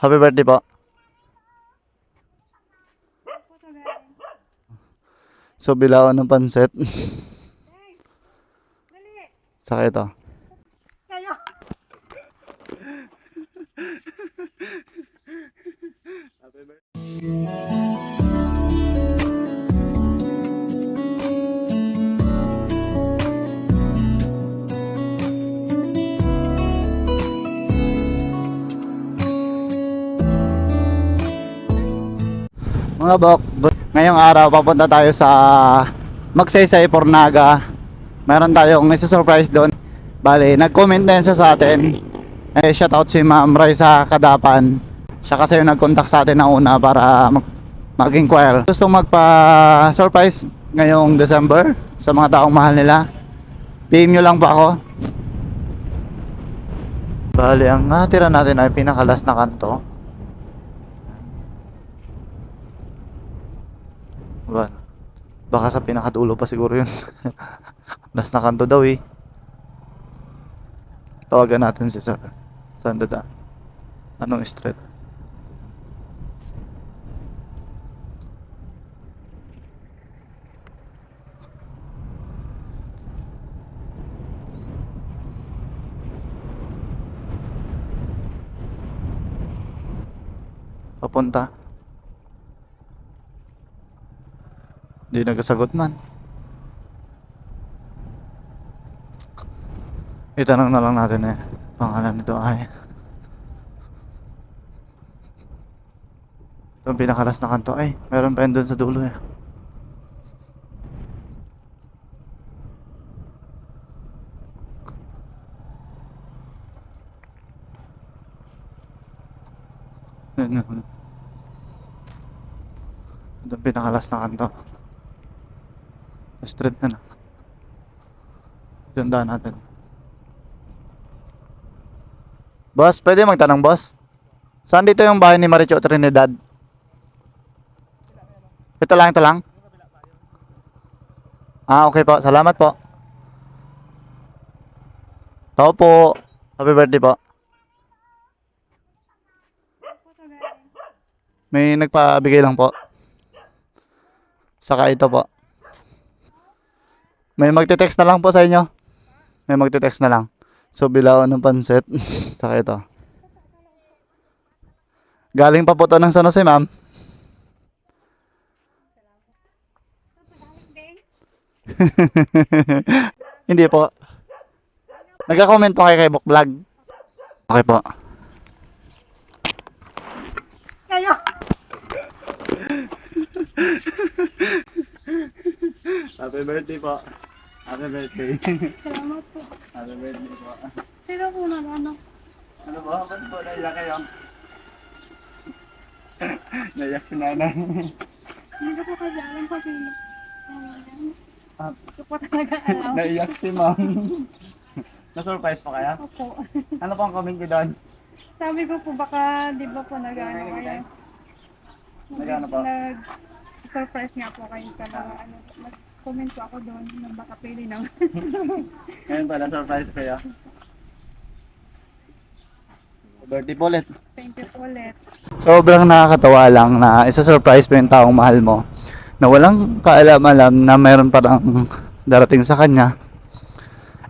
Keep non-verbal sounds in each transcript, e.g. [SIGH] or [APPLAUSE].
Happy birthday po. So, bilawan ng pansit. Saka ito. Kayo. Mga bok, ngayong araw papunta tayo sa Magsaysay Pornaga. Meron tayong isa-surprise doon. Bale, nag-comment din siya sa atin. Eh, shout out si Ma'am Ray sa Kadapan. Siya kasi yung nag-contact sa atin na una para mag- mag-inquire. Gusto magpa-surprise ngayong December sa mga taong mahal nila. PM nyo lang po ako. Bale, ang natira natin ay pinakalas na kanto. Ba? Baka sa pinakadulo pa siguro yun. [LAUGHS] Nas na kanto daw eh. Tawagan natin si Sir. Saan dada? Anong street? Papunta. Hindi nagkasagot man. Itanong na lang natin eh. Pangalan nito ay. Itong pinakalas na kanto ay. Meron pa yun doon sa dulo eh. Itong pinakalas na kanto. Straight na lang. Ganda natin. Boss, pwede magtanong boss? Saan dito yung bahay ni Maricho Trinidad? Ito lang, ito lang? Ah, okay po. Salamat po. Tao po. Happy birthday po. May nagpabigay lang po. Saka ito po. May magte-text na lang po sa inyo. May magte-text na lang. So, bilawan ng pansit. [LAUGHS] Saka ito. Galing pa po to ng San Jose, ma'am. [LAUGHS] Hindi po. Nagka-comment po kayo kay Book Vlog. Okay po. Kayo. Happy birthday po. Happy birthday. Salamat po. Happy birthday po. Sino po na ano? Ano ba? Ba't po naiyak kayo? [LAUGHS] naiyak si nanay. Hindi ko po kasi alam kung sino. Ah, Hindi po talaga alam. naiyak si ma'am. Na-surprise pa kaya? Opo. Ano pang comment ko doon? Sabi ko po baka di ba po nag-ano kayo? Nag-ano po? Nag-surprise nga po kayo talaga. Ano, nag-comment po ako doon na baka pili naman. [LAUGHS] Ngayon pala, surprise kayo. Birthday po ulit. Thank you po ulit. Sobrang nakakatawa lang na isa-surprise mo yung taong mahal mo na walang kaalam-alam na meron parang darating sa kanya.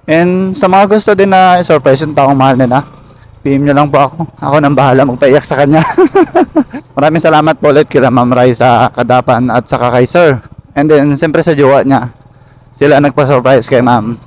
And sa mga gusto din na surprise yung taong mahal nila, PM nyo lang po ako. Ako nang bahala magpaiyak sa kanya. [LAUGHS] Maraming salamat po ulit kila Ma'am Rai sa Kadapan at saka kay Sir. And then, siyempre sa jowa niya, sila nagpa-surprise kay Ma'am.